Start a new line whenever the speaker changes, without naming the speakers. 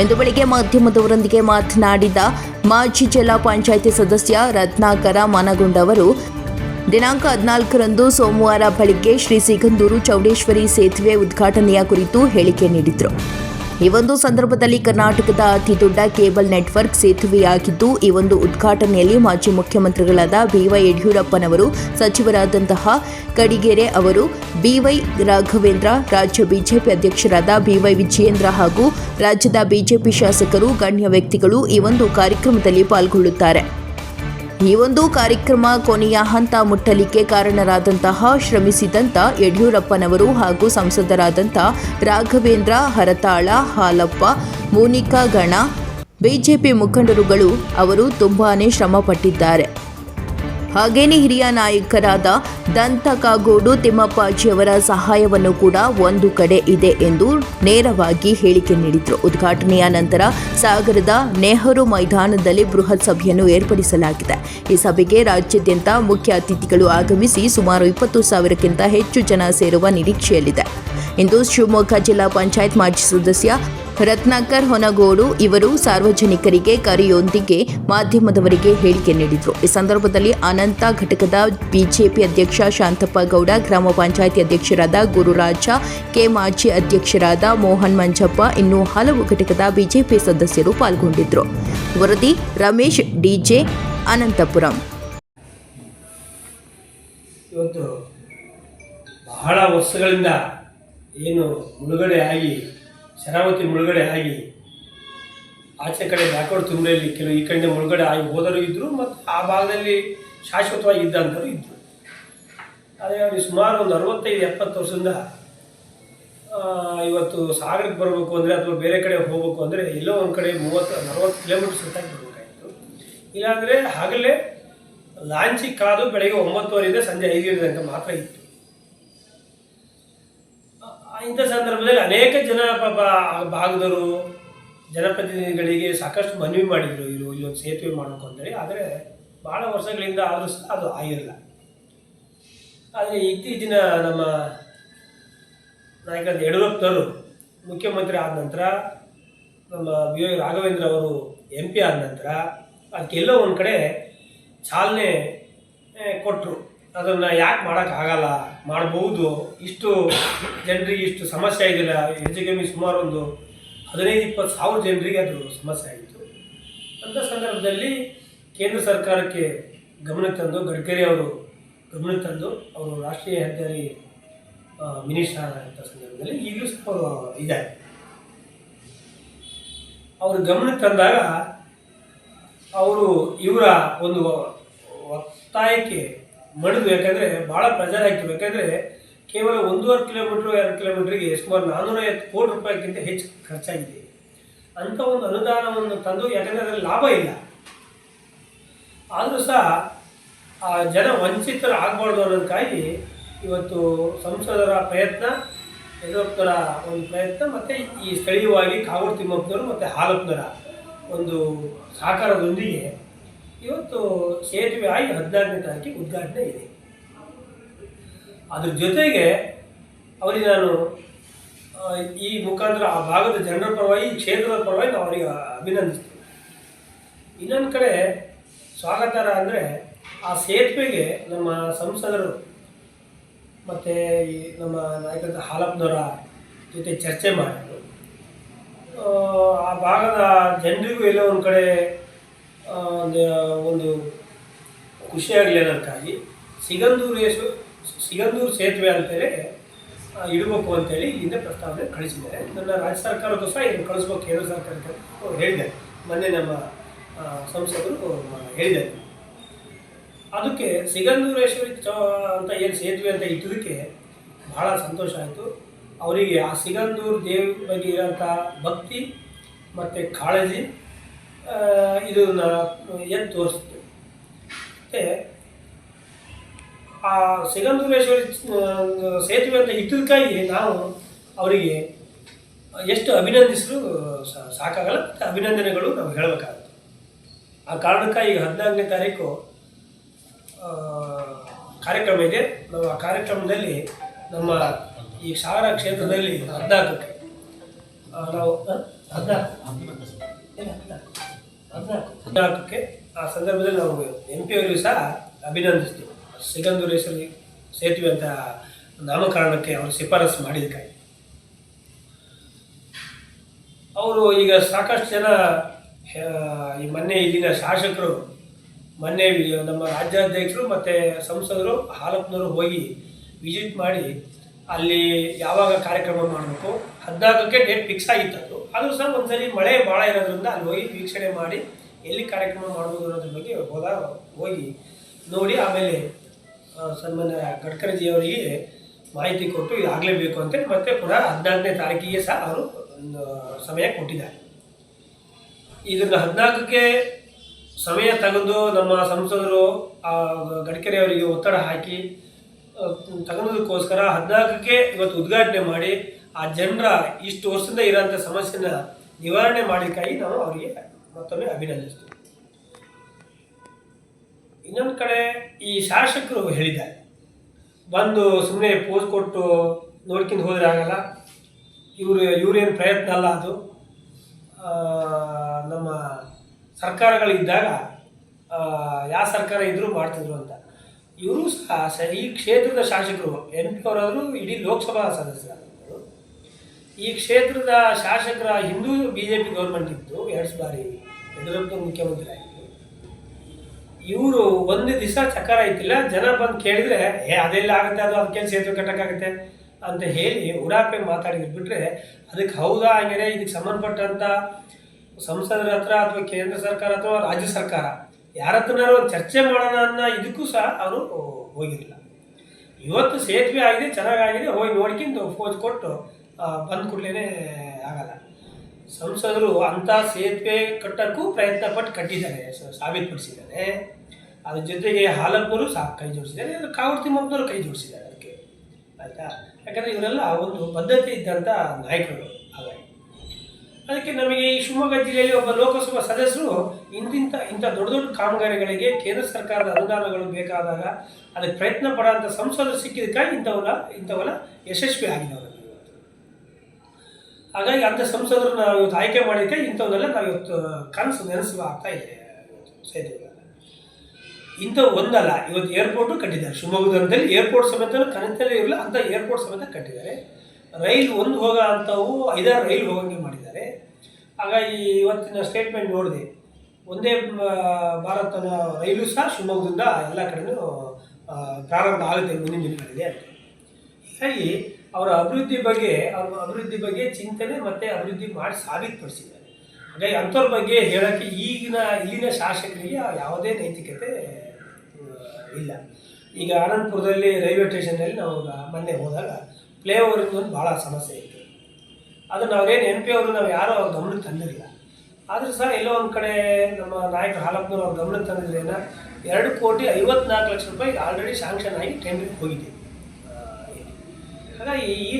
ಇಂದು ಬೆಳಿಗ್ಗೆ ಮಾಧ್ಯಮದವರೊಂದಿಗೆ ಮಾತನಾಡಿದ ಮಾಜಿ ಜಿಲ್ಲಾ ಪಂಚಾಯಿತಿ ಸದಸ್ಯ ರತ್ನಾಕರ ಮನಗೊಂಡವರು ದಿನಾಂಕ ಹದಿನಾಲ್ಕರಂದು ಸೋಮವಾರ ಬೆಳಿಗ್ಗೆ ಶ್ರೀ ಸಿಗಂದೂರು ಚೌಡೇಶ್ವರಿ ಸೇತುವೆ ಉದ್ಘಾಟನೆಯ ಕುರಿತು ಹೇಳಿಕೆ ನೀಡಿದರು. ಈ ಒಂದು ಸಂದರ್ಭದಲ್ಲಿ ಕರ್ನಾಟಕದ ಅತಿ ದೊಡ್ಡ ಕೇಬಲ್ ನೆಟ್ವರ್ಕ್ ಸೇತುವೆಯಾಗಿದ್ದು, ಈ ಒಂದು ಉದ್ಘಾಟನೆಯಲ್ಲಿ ಮಾಜಿ ಮುಖ್ಯಮಂತ್ರಿಗಳಾದ ಬಿವೈ ಯಡಿಯೂರಪ್ಪನವರು, ಸಚಿವರಾದಂತಹ ಕಡಿಗೆರೆ ಅವರು ಬಿವೈ ರಾಘವೇಂದ್ರ, ರಾಜ್ಯ ಬಿಜೆಪಿ ಅಧ್ಯಕ್ಷರಾದ ಬಿವೈ ವಿಜಯೇಂದ್ರ ಹಾಗೂ ರಾಜ್ಯದ ಬಿಜೆಪಿ ಶಾಸಕರು, ಗಣ್ಯ ವ್ಯಕ್ತಿಗಳು ಈ ಒಂದು ಕಾರ್ಯಕ್ರಮದಲ್ಲಿ ಪಾಲ್ಗೊಳ್ಳುತ್ತಾರೆ. ಈ ಒಂದು ಕಾರ್ಯಕ್ರಮ ಕೊನೆಯ ಹಂತ ಮುಟ್ಟಲಿಕ್ಕೆ ಕಾರಣರಾದಂತಹ ಶ್ರಮಿಸಿದಂತ ಯಡಿಯೂರಪ್ಪನವರು ಹಾಗೂ ಸಂಸದರಾದಂಥ ರಾಘವೇಂದ್ರ, ಹರತಾಳ, ಹಾಲಪ್ಪ, ಮೋನಿಕಾ ಗಣ, ಬಿಜೆಪಿ ಮುಖಂಡರುಗಳು ಅವರು ತುಂಬಾನೇ ಶ್ರಮ ಪಟ್ಟಿದ್ದಾರೆ ಹಾಗೇನೇ ಹಿರಿಯ ನಾಯಕರಾದ ದಂತ ಕಾಗೋಡು ತಿಮ್ಮಪ್ಪಾಜಿಯವರ ಸಹಾಯವನ್ನು ಕೂಡ ಒಂದು ಕಡೆ ಇದೆ ಎಂದು ನೇರವಾಗಿ ಹೇಳಿಕೆ ನೀಡಿದರು. ಉದ್ಘಾಟನೆಯ ನಂತರ ಸಾಗರದ ನೆಹರು ಮೈದಾನದಲ್ಲಿ ಬೃಹತ್ ಸಭೆಯನ್ನು ಏರ್ಪಡಿಸಲಾಗಿದೆ. ಈ ಸಭೆಗೆ ರಾಜ್ಯಾದ್ಯಂತ ಮುಖ್ಯ ಅತಿಥಿಗಳು ಆಗಮಿಸಿ ಸುಮಾರು ಇಪ್ಪತ್ತು ಸಾವಿರಕ್ಕಿಂತ ಹೆಚ್ಚು ಜನ ಸೇರುವ ನಿರೀಕ್ಷೆಯಲ್ಲಿದೆ. ಇಂದು ಶಿವಮೊಗ್ಗ ಜಿಲ್ಲಾ ಪಂಚಾಯತ್ ಮಾಜಿ ಸದಸ್ಯ ರತ್ನಾಕರ್ ಹೊನಗೋಡು ಇವರು ಸಾರ್ವಜನಿಕರಿಗೆ ಕರೆಯೊಂದಿಗೆ ಮಾಧ್ಯಮದವರಿಗೆ ಹೇಳಿಕೆ ನೀಡಿದರು. ಈ ಸಂದರ್ಭದಲ್ಲಿ ಅನಂತ ಘಟಕದ ಬಿಜೆಪಿ ಅಧ್ಯಕ್ಷ ಶಾಂತಪ್ಪ ಗೌಡ, ಗ್ರಾಮ ಪಂಚಾಯಿತಿ ಅಧ್ಯಕ್ಷರಾದ ಗುರುರಾಜ, ಕೆ ಮಾಜಿ ಅಧ್ಯಕ್ಷರಾದ ಮೋಹನ್ ಮಂಜಪ್ಪ ಇನ್ನೂ ಹಲವು ಘಟಕದ ಬಿಜೆಪಿ ಸದಸ್ಯರು ಪಾಲ್ಗೊಂಡಿದ್ದರು ವರದಿ ರಮೇಶ್, ಡಿಜೆ ಅನಂತಪುರಂ.
ಬಹಳ ವರ್ಷಗಳಿಂದ ಏನು ಮುಳುಗಡೆ ಆಗಿ ಶರಾವತಿ ಮುಳುಗಡೆ ಆಗಿ ಆಚೆ ಕಡೆ ಬ್ಯಾಕ್ವರ್ಡ್ ತುಂಬ್ರೆಯಲ್ಲಿ ಕೆಲವು ಈ ಕಡೆ ಮುಳುಗಡೆ ಆಗಿ ಹೋದರೂ ಇದ್ದರು ಮತ್ತು ಆ ಭಾಗದಲ್ಲಿ ಶಾಶ್ವತವಾಗಿ ಇದ್ದಂಥವ್ರು ಇದ್ದರು ಆದರೆ ಅವ್ರಿಗೆ ಸುಮಾರು ಒಂದು ಅರವತ್ತೈದು, ಎಪ್ಪತ್ತು ವರ್ಷದಿಂದ ಇವತ್ತು ಸಾಗರಕ್ಕೆ ಬರಬೇಕು ಅಂದರೆ ಅಥವಾ ಬೇರೆ ಕಡೆ ಹೋಗಬೇಕು ಅಂದರೆ ಎಲ್ಲೋ ಒಂದು ಕಡೆ ಮೂವತ್ತು, ನಲವತ್ತು ಕಿಲೋಮೀಟರ್ ಸುತ್ತಾಗಿ ಬರಬೇಕಾಗಿತ್ತು ಇಲ್ಲಾಂದರೆ ಆಗಲೇ ಲಾಂಚಿ ಕಾದು ಬೆಳಗ್ಗೆ ಒಂಬತ್ತುವರೆಯಿಂದ ಸಂಜೆ ಐದು ಗಂಟೆ ತನಕ ಮಾತ್ರ ಇತ್ತು. ಇಂಥ ಸಂದರ್ಭದಲ್ಲಿ ಅನೇಕ ಜನ ಭಾಗದವರು ಜನಪ್ರತಿನಿಧಿಗಳಿಗೆ ಸಾಕಷ್ಟು ಮನವಿ ಮಾಡಿದರು. ಇರು ಇಲ್ಲೊಂದು ಸೇತುವೆ ಮಾಡಬೇಕು ಅಂತೇಳಿ ಆದರೆ ಭಾಳ ವರ್ಷಗಳಿಂದ ಆದರೂ ಸಹ ಅದು ಆಗಿರಲಿಲ್ಲ ಆದರೆ ಇತ್ತೀಚಿನ ನಮ್ಮ ನಾಯಕ ಯಡಿಯೂರಪ್ಪನವರು ಮುಖ್ಯಮಂತ್ರಿ ಆದ ನಂತರ ನಮ್ಮ ಬಿ ರಾಘವೇಂದ್ರ ಅವರು ಎಂ ಪಿ ಆದ ನಂತರ ಅದಕ್ಕೆಲ್ಲೋ ಒಂದು ಕಡೆ ಚಾಲನೆ ಕೊಟ್ಟರು ಅದನ್ನು ಯಾಕೆ ಮಾಡಕ್ ಆಗಲ್ಲ? ಮಾಡಬಹುದು ಇಷ್ಟು ಜನರಿಗೆ ಇಷ್ಟು ಸಮಸ್ಯೆ ಆಗಿಲ್ಲ. ಹೆಚ್ಚು ಕಮ್ಮಿ ಸುಮಾರು ಒಂದು ಹದಿನೈದು, ಇಪ್ಪತ್ತು ಸಾವಿರ ಜನರಿಗೆ ಅದು ಸಮಸ್ಯೆ ಆಗಿತ್ತು ಅಂಥ ಸಂದರ್ಭದಲ್ಲಿ ಕೇಂದ್ರ ಸರ್ಕಾರಕ್ಕೆ ಗಮನ ತಂದು ಗಡ್ಕರಿ ಅವರು ಗಮನ ತಂದು ಅವರು ರಾಷ್ಟ್ರೀಯ ಹೆದ್ದಾರಿ ಮಿನಿಸ್ಟರ್ ಅಂತ ಸಂದರ್ಭದಲ್ಲಿ ಈಗಲೂ ಸ್ವಲ್ಪ ಇದ್ದಾರೆ ಅವರು ಗಮನ ತಂದಾಗ ಅವರು ಇವರ ಒಂದು ಒತ್ತಾಯಕ್ಕೆ ಮಣಿದು ಯಾಕಂದರೆ ಭಾಳ ಪ್ರೆಜರ್ ಆಯಿತು ಯಾಕಂದರೆ ಕೇವಲ ಒಂದೂವರೆ ಕಿಲೋಮೀಟ್ರ್ ಎರಡು ಕಿಲೋಮೀಟ್ರಿಗೆ ಸುಮಾರು ನಾನ್ನೂರೈವತ್ತು ಕೋಟಿ ರೂಪಾಯಿಗಿಂತ ಹೆಚ್ಚು ಖರ್ಚಾಗಿದೆ. ಅಂಥ ಒಂದು ಅನುದಾನವನ್ನು ತಂದು ಯಾಕಂದರೆ ಅದರಲ್ಲಿ ಲಾಭ ಇಲ್ಲ. ಆದರೂ ಸಹ ಆ ಜನ ವಂಚಿತರು ಆಗಬಾರ್ದು ಅನ್ನೋದಕ್ಕಾಗಿ ಇವತ್ತು ಸಂಸದರ ಪ್ರಯತ್ನ ಯಡಿಯೂರಪ್ಪರ ಒಂದು ಪ್ರಯತ್ನ, ಮತ್ತು ಈ ಸ್ಥಳೀಯವಾಗಿ ಕಾಗೋಡು ತಿಮ್ಮಪ್ಪನವರು ಮತ್ತು ಹಾಲಪ್ಪನರ ಒಂದು ಸಹಕಾರದೊಂದಿಗೆ ಇವತ್ತು ಸೇತುವೆ ಆಗಿ ಹದಿನಾಲ್ಕನೇ ತಾರೀಕಿಗೆ ಉದ್ಘಾಟನೆ ಇದೆ. ಅದ್ರ ಜೊತೆಗೆ ಅವರಿಗೆ ನಾನು ಈ ಮುಖಾಂತರ ಆ ಭಾಗದ ಜನರ ಪರವಾಗಿ ಕ್ಷೇತ್ರದ ಪರವಾಗಿ ನಾವು ಅವರಿಗೆ ಅಭಿನಂದಿಸ್ತೀವಿ ಇನ್ನೊಂದು ಕಡೆ ಸ್ವಾಗತಾರ ಅಂದರೆ ಆ ಸೇತುವೆಗೆ ನಮ್ಮ ಸಂಸದರು ಮತ್ತು ಈ ನಮ್ಮ ನಾಯಕರ ಹಾಲಪ್ಪನವರ ಜೊತೆ ಚರ್ಚೆ ಮಾಡಿದ್ರು ಆ, ಭಾಗದ ಜನರಿಗೂ ಎಲ್ಲೋ ಒಂದು ಕಡೆ ಒಂದು ಖುಷಿಯಾಗಲಿ ಅನ್ನೋದಕ್ಕಾಗಿ ಸಿಗಂದೂರು ಯೇಸು ಸಿಗಂದೂರು ಸೇತುವೆ ಅಂತೇಳಿ ಇಡಬೇಕು ಅಂತೇಳಿ ಇಲ್ಲಿಂದ ಪ್ರಸ್ತಾವನೆ ಕಳಿಸಿದ್ದಾರೆ. ನನ್ನ ರಾಜ್ಯ ಸರ್ಕಾರಕ್ಕೂ ಸಹ ಇದನ್ನು ಕಳಿಸ್ಬೇಕು, ಕೇಂದ್ರ ಸರ್ಕಾರಕ್ಕೆ ಅವ್ರು ಹೇಳಿದ್ದಾರೆ. ಮೊನ್ನೆ ನಮ್ಮ ಸಂಸದರು ಹೇಳಿದ್ದಾರೆ. ಅದಕ್ಕೆ ಸಿಗಂದೂರೇಶ್ವರಿ ಚ, ಅಂತ ಏನು ಸೇತುವೆ ಅಂತ ಇಟ್ಟಿದ್ದಕ್ಕೆ ಭಾಳ ಸಂತೋಷ ಆಯಿತು. ಅವರಿಗೆ ಆ ಸಿಗಂದೂರು ದೇವಿ ಬಗ್ಗೆ ಇರೋಂಥ ಭಕ್ತಿ ಮತ್ತು ಕಾಳಜಿ ಇದನ್ನ ಎದ್ದು ತೋರಿಸುತ್ತೆ ಮತ್ತು ಆ ಸಿಗಂಧುರೇಶ್ವರಿ ಸೇತುವೆ ಅಂತ ಇಟ್ಟದಕ್ಕಾಗಿ ನಾವು ಅವರಿಗೆ ಎಷ್ಟು ಅಭಿನಂದಿಸಲು ಸಾಕಾಗಲ್ಲ ಮತ್ತು ಅಭಿನಂದನೆಗಳು ನಾವು ಹೇಳಬೇಕಾಗುತ್ತೆ. ಆ ಕಾರಣಕ್ಕಾಗಿ ಹದಿನಾಲ್ಕನೇ ತಾರೀಕು ಕಾರ್ಯಕ್ರಮ ಇದೆ. ನಾವು ಆ ಕಾರ್ಯಕ್ರಮದಲ್ಲಿ ನಮ್ಮ ಈ ಸಾಗರ ಕ್ಷೇತ್ರದಲ್ಲಿ ಹದಿನಾಲ್ಕಕ್ಕೆ ನಾವು. ಹದಿನಾಲ್ಕು. ಹದಿನಾಲ್ಕಕ್ಕೆ ಆ ಸಂದರ್ಭದಲ್ಲಿ ನಾವು ಎಂ ಪಿ ಅವರಿಗೂ ಸಹ ಅಭಿನಂದಿಸ್ತೀವಿ. ಸಿಗಂದೂರೇಶ್ವರಿ ಸೇತುವೆ ಅಂತ ನಾಮಕರಣಕ್ಕೆ ಅವರು ಶಿಫಾರಸು ಮಾಡಿದ್ದಕ್ಕಾಗಿ. ಅವರು ಈಗ ಸಾಕಷ್ಟು ಜನ ಈ ಮೊನ್ನೆ ಇಲ್ಲಿನ ಶಾಸಕರು, ಮೊನ್ನೆ ನಮ್ಮ ರಾಜ್ಯಾಧ್ಯಕ್ಷರು ಮತ್ತು ಸಂಸದರು ಹಾಲಪ್ಪನವರು ಹೋಗಿ ವಿಸಿಟ್ ಮಾಡಿ ಅಲ್ಲಿ ಯಾವಾಗ ಕಾರ್ಯಕ್ರಮ ಮಾಡಬೇಕು ಹದಿನಾಲ್ಕಕ್ಕೆ ಡೇಟ್ ಫಿಕ್ಸ್ ಆಗಿತ್ತು ಅದು ಆದರೂ ಸಹ ಒಂದ್ಸರಿ ಮಳೆ ಭಾಳ ಇರೋದ್ರಿಂದ ಅಲ್ಲಿ ಹೋಗಿ ವೀಕ್ಷಣೆ ಮಾಡಿ ಎಲ್ಲಿ ಕಾರ್ಯಕ್ರಮ ಮಾಡ್ಬೋದು ಅನ್ನೋದ್ರ ಬಗ್ಗೆ ಹೋದ, ಹೋಗಿ ನೋಡಿ ಆಮೇಲೆ ಸನ್ಮಾನ್ಯ ಗಡ್ಕರಿಜಿಯವರಿಗೆ ಮಾಹಿತಿ ಕೊಟ್ಟು ಇದು ಆಗಲೇಬೇಕು ಅಂತ ಮತ್ತೆ ಕೂಡ ಹದಿನಾಲ್ಕನೇ ತಾರೀಕಿಗೆ ಸಹ ಅವರು ಒಂದು ಸಮಯ ಕೊಟ್ಟಿದ್ದಾರೆ. ಇದನ್ನು ಹದಿನಾಲ್ಕಕ್ಕೆ ಸಮಯ ತೆಗೆದು ನಮ್ಮ ಸಂಸದರು ಗಡ್ಕರಿ ಅವರಿಗೆ ಒತ್ತಡ ಹಾಕಿ ತಗೊಳೋದಕ್ಕೋಸ್ಕರ ಹದಿನಾಲ್ಕಕ್ಕೆ ಇವತ್ತು ಉದ್ಘಾಟನೆ ಮಾಡಿ ಆ ಜನರ ಇಷ್ಟು ವರ್ಷದಿಂದ ಇರೋಂಥ ಸಮಸ್ಯೆನ ನಿವಾರಣೆ ಮಾಡಲಿಕ್ಕಾಗಿ ನಾವು ಅವರಿಗೆ ಮತ್ತೊಮ್ಮೆ ಅಭಿನಂದಿಸ್ತೀವಿ. ಇನ್ನೊಂದು ಕಡೆ ಈ ಶಾಸಕರು ಹೇಳಿದ್ದಾರೆ. ಬಂದು ಸುಮ್ಮನೆ ಪೋಸ್ ಕೊಟ್ಟು ನೋಡ್ಕೊಂಡು ಹೋದ್ರೆ ಆಗಲ್ಲ. ಇವರು ಇವರೇನು ಪ್ರಯತ್ನ ಅಲ್ಲ ಅದು. ನಮ್ಮ ಸರ್ಕಾರಗಳಿದ್ದಾಗ ಯಾವ ಸರ್ಕಾರ ಇದ್ದರೂ ಮಾಡ್ತಿದ್ರು ಅಂತ. ಇವರು ಸಹ ಸ- ಈ ಕ್ಷೇತ್ರದ ಶಾಸಕರು ಎಂ ಪಿ ಅವರಾದರೂ ಇಡೀ ಲೋಕಸಭಾ ಸದಸ್ಯರಾದವರು ಈ ಕ್ಷೇತ್ರದ ಶಾಸಕರ ಹಿಂದೂ ಬಿ ಜೆ ಪಿ ಗೌರ್ಮೆಂಟ್ ಇತ್ತು ಎರಡು ಬಾರಿ ಯಡಿಯೂರಪ್ಪ ಮುಖ್ಯಮಂತ್ರಿ ಆಗಿತ್ತು ಇವರು ಒಂದು ದಿವಸ ಚಕಾರ ಇತ್ತಿಲ್ಲ ಜನ ಬಂದು ಕೇಳಿದ್ರೆ, ಏ, ಅದೆಲ್ಲ ಆಗುತ್ತೆ, ಅದು ಅದಕ್ಕೆ ಸೇತುವೆ ಕಟ್ಟಕ್ಕಾಗುತ್ತೆ? ಅಂತ ಹೇಳಿ ಉಡಾಪೆ ಮಾತಾಡಿದ್ರು ಬಿಟ್ಟರೆ ಅದಕ್ಕೆ ಹೌದಾ ಹಂಗೆ ಇದಕ್ಕೆ ಸಂಬಂಧಪಟ್ಟಂಥ ಸಂಸದರ ಹತ್ರ ಅಥವಾ ಕೇಂದ್ರ ಸರ್ಕಾರ ಅಥವಾ ರಾಜ್ಯ ಸರ್ಕಾರ? ಯಾರ ಹತ್ರನಾರು ಚರ್ಚೆ ಮಾಡೋಣ ಅನ್ನೋ ಇದಕ್ಕೂ ಸಹ ಅವರು ಹೋಗಿರಲಿಲ್ಲ. ಇವತ್ತು ಸೇತುವೆ ಆಗಿದೆ, ಚೆನ್ನಾಗಾಗಿದೆ, ಹೋಗಿ ನೋಡ್ಕೊಂಡು ಫೋಜ್ ಕೊಟ್ಟು ಬಂದು ಕೂಡಲೇ ಆಗಲ್ಲ. ಸಂಸದರು ಅಂಥ ಸೇತುವೆ ಕಟ್ಟಕ್ಕೂ ಪ್ರಯತ್ನ ಪಟ್ಟು ಕಟ್ಟಿದ್ದಾರೆ ಸಾಬೀತುಪಡಿಸಿದ್ದಾರೆ. ಅದ್ರ ಜೊತೆಗೆ ಹಾಲಪ್ಪರು ಸಹ ಕೈ ಜೋಡಿಸಿದ್ದಾರೆ ಕಾವೂರು ತಿಮ್ಮಪ್ಪನವರು ಕೈ ಜೋಡಿಸಿದ್ದಾರೆ ಅದಕ್ಕೆ. ಆಯಿತಾ? ಯಾಕಂದರೆ ಇವರೆಲ್ಲ ಒಂದು ಬದ್ಧತೆ ಇದ್ದಂಥ ನಾಯಕರು. ಅದಕ್ಕೆ ನಮಗೆ ಈ ಶಿವಮೊಗ್ಗ ಜಿಲ್ಲೆಯಲ್ಲಿ ಒಬ್ಬ ಲೋಕಸಭಾ ಸದಸ್ಯರು ಇಂತಿಂಥ ಇಂಥ ದೊಡ್ಡ ದೊಡ್ಡ ಕಾಮಗಾರಿಗಳಿಗೆ ಕೇಂದ್ರ ಸರ್ಕಾರದ ಅನುದಾನಗಳು ಬೇಕಾದಾಗ ಅದಕ್ಕೆ ಪ್ರಯತ್ನ ಪಡೋಂಥ ಸಂಸದರು ಸಿಕ್ಕಿದ್ದಕ್ಕಾಗಿ ಇಂಥವಲ್ಲ, ಇಂಥವೆಲ್ಲ ಯಶಸ್ವಿ ಇವತ್ತು. ಹಾಗಾಗಿ ಅಂಥ ಸಂಸದರು ನಾವು ಇವತ್ತು ಆಯ್ಕೆ ಮಾಡಿದ್ದಕ್ಕೆ ಇಂಥವನ್ನೆಲ್ಲ ನಾವು ಇವತ್ತು ಕನಸು ನೆನೆಸುವ ಆಗ್ತಾ ಇದೆ ಇವತ್ತು ಇಂಥ ಒಂದಲ್ಲ, ಇವತ್ತು ಏರ್ಪೋರ್ಟು ಕಟ್ಟಿದ್ದಾರೆ. ಶಿವಮೊಗ್ಗದಲ್ಲಿ ಏರ್ಪೋರ್ಟ್ ಸಮೇತ ಕನಸಲ್ಲಿ ಇರಲಿಲ್ಲ ಅಂಥ ಏರ್ಪೋರ್ಟ್ ಸಮೇತ ಕಟ್ಟಿದ್ದಾರೆ. ರೈಲ್ ಒಂದು ಹೋಗೋ ಅಂಥವು ಐದಾರು ರೈಲ್ ಹೋಗಂಗೆ ಮಾಡಿದ್ದಾರೆ. ಹಾಗಾಗಿ ಇವತ್ತಿನ ಸ್ಟೇಟ್ಮೆಂಟ್ ನೋಡಿದೆ. ಒಂದೇ ಭಾರತನ ರೈಲು ಸಹ ಶಿವಮೊಗ್ಗದಿಂದ ಎಲ್ಲ ಕಡೆನೂ ಆ, ಪ್ರಾರಂಭ ಆಗುತ್ತೆ ಮುಂದಿನ ದಿನಗಳಲ್ಲಿ ಅಂತ. ಹೀಗಾಗಿ ಅವರ ಅಭಿವೃದ್ಧಿ ಬಗ್ಗೆ ಅವ್ರ ಅಭಿವೃದ್ಧಿ ಬಗ್ಗೆ ಚಿಂತನೆ ಮತ್ತು ಅಭಿವೃದ್ಧಿ ಮಾಡಿ ಸಾಬೀತುಪಡಿಸಿದ್ದಾರೆ. ಹಾಗಾಗಿ ಅಂಥವ್ರ ಬಗ್ಗೆ ಹೇಳೋಕ್ಕೆ ಈಗಿನ ಇಲ್ಲಿನ ಶಾಸಕರಿಗೆ ಯಾವುದೇ ನೈತಿಕತೆ ಇಲ್ಲ. ಈಗ ಆನಂದಪುರದಲ್ಲಿ ರೈಲ್ವೆ ಸ್ಟೇಷನಲ್ಲಿ ನಾವು ಮೊನ್ನೆ ಹೋದಾಗ ಪ್ಲೇ ಓವರಿಂದು ಒಂದು ಭಾಳ ಸಮಸ್ಯೆ ಇತ್ತು. ಅದನ್ನು ಅವ್ರೇನು ಎಂ ಪಿ ಅವರು ನಾವು ಯಾರೂ ಅವ್ರ ಗಮನಕ್ಕೆ ತಂದಿರಲಿಲ್ಲ ಆದರೂ ಸರ್ ಎಲ್ಲೋ ಒಂದು ಕಡೆ ನಮ್ಮ ನಾಯಕರು ಹಾಲಪ್ಪನವ್ರು ಅವ್ರ ಗಮನಕ್ಕೆ ತಂದಿದ್ರೇನ ಎರಡು ಕೋಟಿ ಐವತ್ನಾಲ್ಕು ಲಕ್ಷ ರೂಪಾಯಿ ಆಲ್ರೆಡಿ ಶಾಂಕ್ಷನ್ ಆಗಿ ಟೆಂಡರ್ಗೆ ಹೋಗಿದೆ. ಹಾಗಾಗಿ ಈ